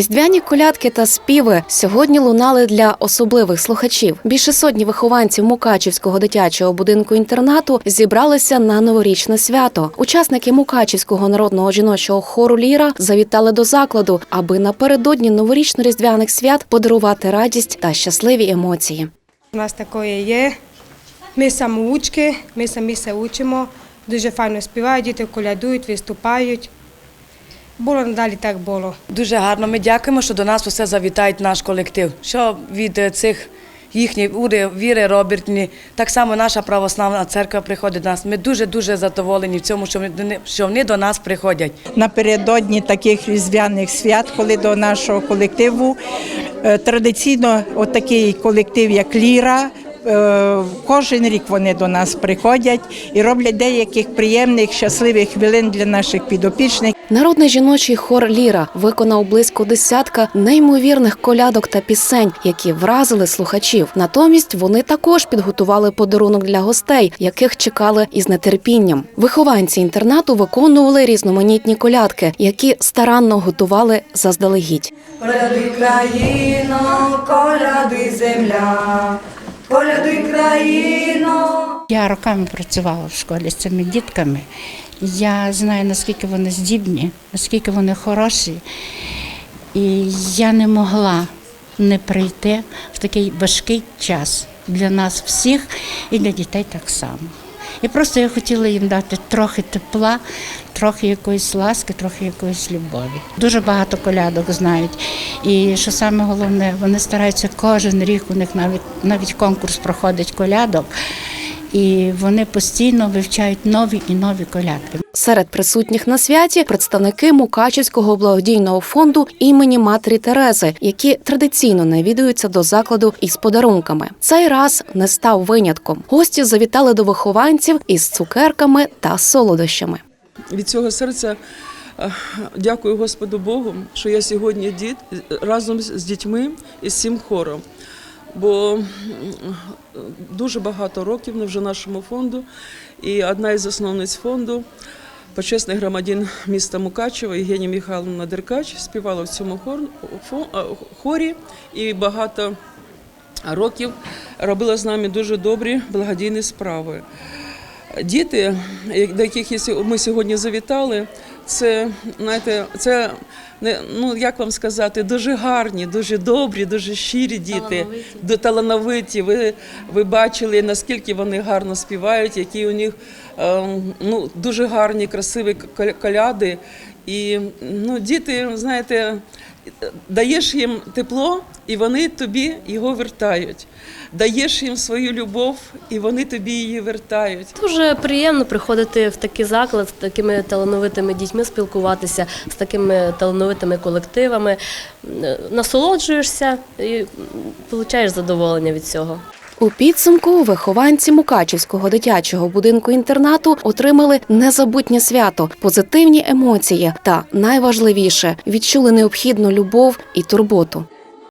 Різдвяні колядки та співи сьогодні лунали для особливих слухачів. Більше сотні вихованців Мукачівського дитячого будинку інтернату зібралися на новорічне свято. Учасники Мукачівського народного жіночого хору Ліра завітали до закладу, аби напередодні новорічно-різдвяних свят подарувати радість та щасливі емоції. У нас такое є. Ми самоучки, ми самі се учимо. Дуже файно співають, діти колядують, виступають. Було надалі так було. Дуже гарно. Ми дякуємо, що до нас усе завітають наш колектив. Що від е, цих їхніх ури, віри Робертні, так само наша православна церква приходить до нас. Ми дуже дуже задоволені в цьому, що вони, що вони до нас приходять. напередодні таких різдвяних свят, коли до нашого колективу е, традиційно отакий колектив, як Ліра. Е, Кожен рік вони до нас приходять і роблять деяких приємних щасливих хвилин для наших підопічних. Народний жіночий хор Ліра виконав близько десятка неймовірних колядок та пісень, які вразили слухачів. Натомість вони також підготували подарунок для гостей, яких чекали із нетерпінням. Вихованці інтернату виконували різноманітні колядки, які старанно готували заздалегідь. Колядуй країно, колядуй земля, колядуй країну. Я роками працювала в школі з цими дітками. Я знаю, наскільки вони здібні, наскільки вони хороші. І я не могла не прийти в такий важкий час для нас всіх і для дітей так само. І просто я хотіла їм дати трохи тепла, трохи якоїсь ласки, трохи якоїсь любові. Дуже багато колядок знають. І що саме головне, вони стараються кожен рік, у них навіть навіть конкурс проходить колядок, і вони постійно вивчають нові і нові колядки. Серед присутніх на святі представники Мукачівського благодійного фонду імені Матері Терези, які традиційно навідуються до закладу із подарунками. Цей раз не став винятком. Гості завітали до вихованців із цукерками та солодощами. від цього серця е, дякую Господу Богу, що я сьогодні дід разом з дітьми і з цим хором. Бо дуже багато років не вже нашому фонду, і одна із засновниць фонду, почесний громадян міста Мукачева Євгенія Михайловна Деркач, співала в цьому хорі і багато років робила з нами дуже добрі благодійні справи. Діти, до яких ми сьогодні завітали, це знаєте, це не ну як вам сказати, дуже гарні, дуже добрі, дуже щирі діти, талановиті. талановиті. Ви, ви бачили, наскільки вони гарно співають, які у них е, ну, дуже гарні, красиві кол- коляди. І ну, діти, знаєте, даєш їм тепло, і вони тобі його вертають. Даєш їм свою любов, і вони тобі її вертають. Дуже приємно приходити в такий заклад з такими талановитими дітьми, спілкуватися з такими талановитими колективами. Насолоджуєшся і получаєш задоволення від цього. У підсумку вихованці Мукачівського дитячого будинку інтернату отримали незабутнє свято, позитивні емоції та найважливіше відчули необхідну любов і турботу.